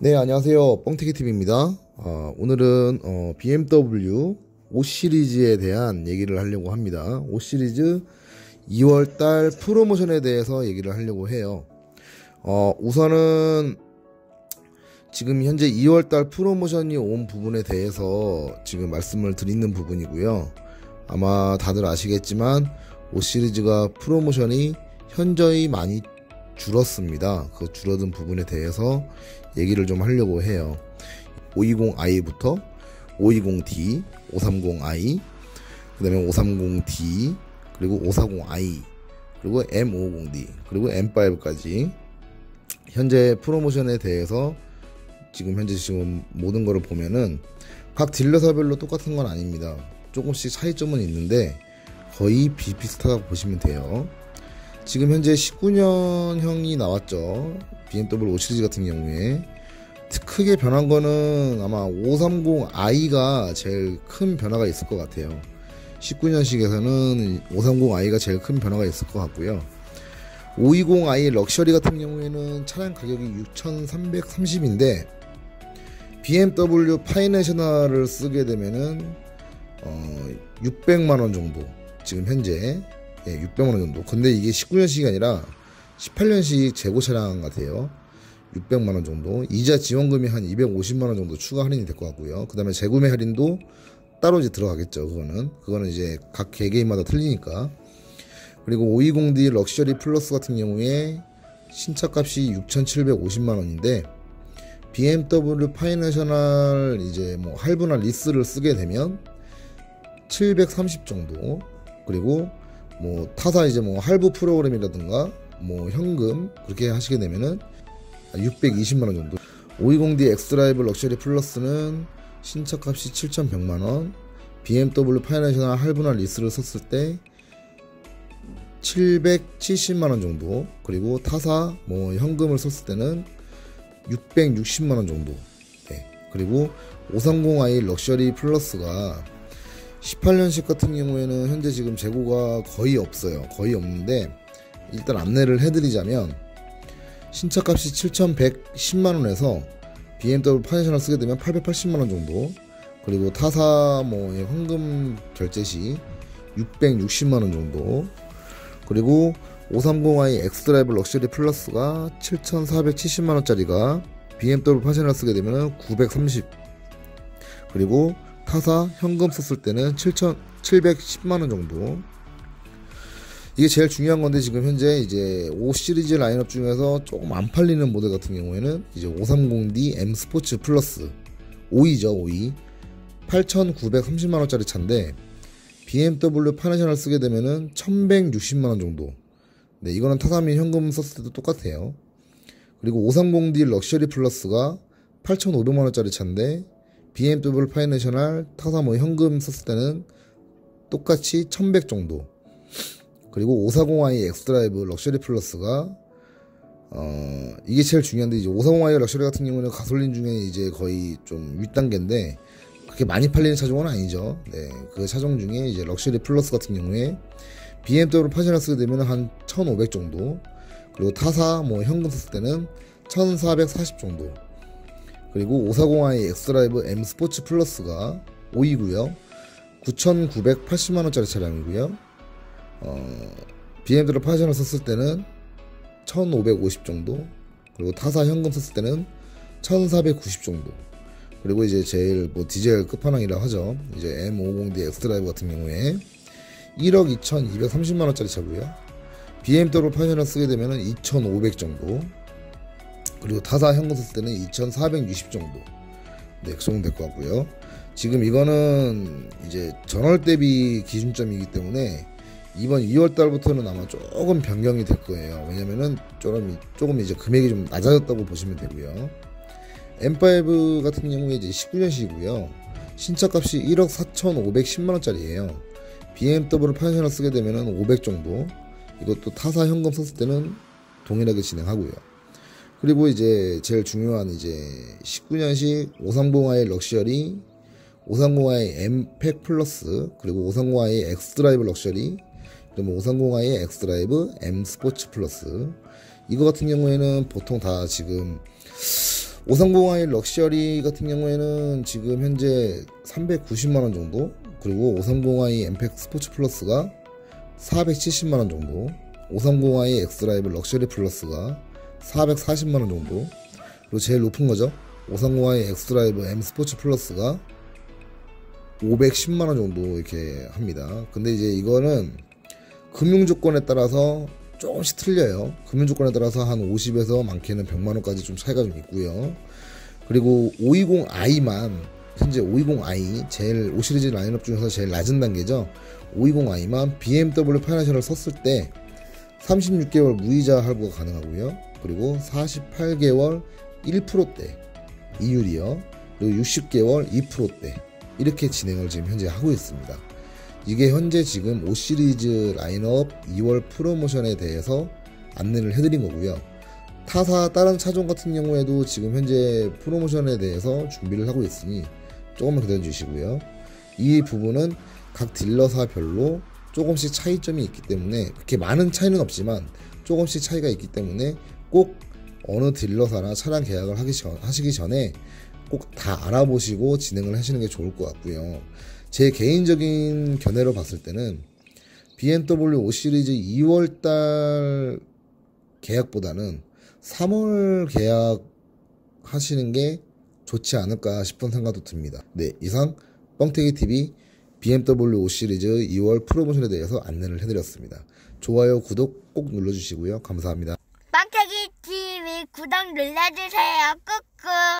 네, 안녕하세요. 뻥튀기TV입니다. 어, 오늘은 어, BMW 5 시리즈에 대한 얘기를 하려고 합니다. 5 시리즈 2월달 프로모션에 대해서 얘기를 하려고 해요. 어, 우선은 지금 현재 2월달 프로모션이 온 부분에 대해서 지금 말씀을 드리는 부분이고요. 아마 다들 아시겠지만 5 시리즈가 프로모션이 현저히 많이 줄었습니다. 그 줄어든 부분에 대해서 얘기를 좀 하려고 해요. 520i부터 520d, 530i, 그 다음에 530d, 그리고 540i, 그리고 M550d, 그리고 M5까지 현재 프로모션에 대해서 지금 현재 지금 모든 거를 보면은 각 딜러사별로 똑같은 건 아닙니다. 조금씩 차이점은 있는데 거의 비슷하다고 보시면 돼요. 지금 현재 19년형이 나왔죠. BMW 5 시리즈 같은 경우에 크게 변한 거는 아마 530i가 제일 큰 변화가 있을 것 같아요. 19년식에서는 530i가 제일 큰 변화가 있을 것 같고요. 520i 럭셔리 같은 경우에는 차량 가격이 6,330인데 BMW 파이내셔널을 쓰게 되면은 어 600만 원 정도 지금 현재 예, 600만 원 정도. 근데 이게 19년식이 아니라 18년식 재고 차량 같아요. 600만 원 정도. 이자 지원금이 한 250만 원 정도 추가 할인이 될 것 같고요. 그다음에 재구매 할인도 따로 이제 들어가겠죠. 그거는 그거는 이제 각 개개인마다 틀리니까. 그리고 520D 럭셔리 플러스 같은 경우에 신차값이 6,750만 원인데 BMW 파이내셔널 이제 뭐 할부나 리스를 쓰게 되면 730 정도 그리고 뭐 타사 이제 뭐 할부 프로그램이라든가 뭐 현금 그렇게 하시게 되면은 620만 원 정도. 520D 엑스드라이브 럭셔리 플러스는 신차 값이 7,100만 원, BMW 파이낸셜 할부나 리스를 썼을 때 770만 원 정도, 그리고 타사 뭐 현금을 썼을 때는 660만 원 정도. 네. 그리고 530i 럭셔리 플러스가 18년식 같은 경우에는 현재 지금 재고가 거의 없어요. 거의 없는데 일단 안내를 해드리자면 신차 값이 7,110만 원에서 BMW 파이셔널 쓰게 되면 880만 원 정도 그리고 타사 뭐 현금 결제 시 660만 원 정도 그리고 530i 엑스드라이브 럭셔리 플러스가 7,470만 원짜리가 BMW 파이셔널 쓰게 되면 930 그리고 타사 현금 썼을 때는 7,710만원 정도. 이게 제일 중요한 건데 지금 현재 이제 5 시리즈 라인업 중에서 조금 안 팔리는 모델 같은 경우에는 이제 530D M 스포츠 플러스 5위죠 5위 8,930만원짜리 차인데 BMW 파네셔널 쓰게 되면은 1,160만원 정도. 네, 이거는 타사 및 현금 썼을 때도 똑같아요. 그리고 530D 럭셔리 플러스가 8,500만원짜리 차인데 BMW 파이내셔널 타사 뭐 현금 썼을 때는 똑같이 1100 정도. 그리고 540i 엑스드라이브 럭셔리 플러스가 어 이게 제일 중요한데 이제 540i 럭셔리 같은 경우는 가솔린 중에 이제 거의 좀 윗단계인데 그렇게 많이 팔리는 차종은 아니죠. 네, 그 차종 중에 이제 럭셔리 플러스 같은 경우에 BMW 파셔널 쓰게 되면 한 1,500 정도. 그리고 타사 뭐 현금 썼을 때는 1,440 정도. 그리고 540i 엑스드라이브 M 스포츠 플러스가 5위고요. 9,980만원짜리 차량이고요. 어, BMW를 파셔널 썼을 때는 1,550 정도. 그리고 타사 현금 썼을 때는 1,490 정도. 그리고 이제 제일 뭐 디젤 끝판왕이라 하죠. 이제 M550D 엑스드라이브 같은 경우에 1억 2,230만원짜리 차고요. BMW 파셔널 쓰게 되면 2,500 정도. 그리고 타사 현금 썼을 때는 2,460 정도. 네, 그 정도 될것 같고요. 지금 이거는 이제 전월 대비 기준점이기 때문에 이번 2월 달부터는 아마 조금 변경이 될 거예요. 왜냐면은 조금, 조금 이제 금액이 좀 낮아졌다고 보시면 되고요. M5 같은 경우에 이제 19년식이고요. 신차 값이 1억 4,510만원짜리예요. BMW 파이셔널 쓰게 되면은 500 정도. 이것도 타사 현금 썼을 때는 동일하게 진행하고요. 그리고 이제 제일 중요한 이제 19년식 530i 럭셔리, 530i M팩 플러스, 그리고 530i 엑스드라이브 럭셔리, 그리고 530i 엑스드라이브 M 스포츠 플러스. 이거 같은 경우에는 보통 다 지금 530i 럭셔리 같은 경우에는 지금 현재 390만원 정도 그리고 530i 엠팩 스포츠 플러스가 470만원 정도 530i 엑스라이브 럭셔리 플러스가 440만원 정도 그리고 제일 높은 거죠 530i 엑스라이브 M 스포츠 플러스가 510만원 정도 이렇게 합니다 근데 이제 이거는 금융 조건에 따라서 조금씩 틀려요. 금융 조건에 따라서 한 50에서 많게는 100만 원까지 좀 차이가 좀 있고요. 그리고 520i만 현재 520i 제일 5 시리즈 라인업 중에서 제일 낮은 단계죠. 520i만 BMW 파이낸셜을 썼을 때 36개월 무이자 할부가 가능하고요. 그리고 48개월 1%대 이율이요. 그리고 60개월 2%대 이렇게 진행을 지금 현재 하고 있습니다. 이게 현재 지금 5 시리즈 라인업 2월 프로모션에 대해서 안내를 해드린 거고요. 타사 다른 차종 같은 경우에도 지금 현재 프로모션에 대해서 준비를 하고 있으니 조금만 기다려 주시고요. 이 부분은 각 딜러사별로 조금씩 차이점이 있기 때문에 그렇게 많은 차이는 없지만 조금씩 차이가 있기 때문에 꼭 어느 딜러사나 차량 계약을 하기 전, 하시기 전에 꼭 다 알아보시고 진행을 하시는 게 좋을 것 같고요. 제 개인적인 견해로 봤을 때는 BMW 5 시리즈 2월달 계약보다는 3월 계약 하시는 게 좋지 않을까 싶은 생각도 듭니다. 네, 이상 뻥튀기 TV BMW 5 시리즈 2월 프로모션에 대해서 안내를 해드렸습니다. 좋아요, 구독 꼭 눌러주시고요. 감사합니다. 빵태기 TV 구독 눌러주세요. 꾹꾹.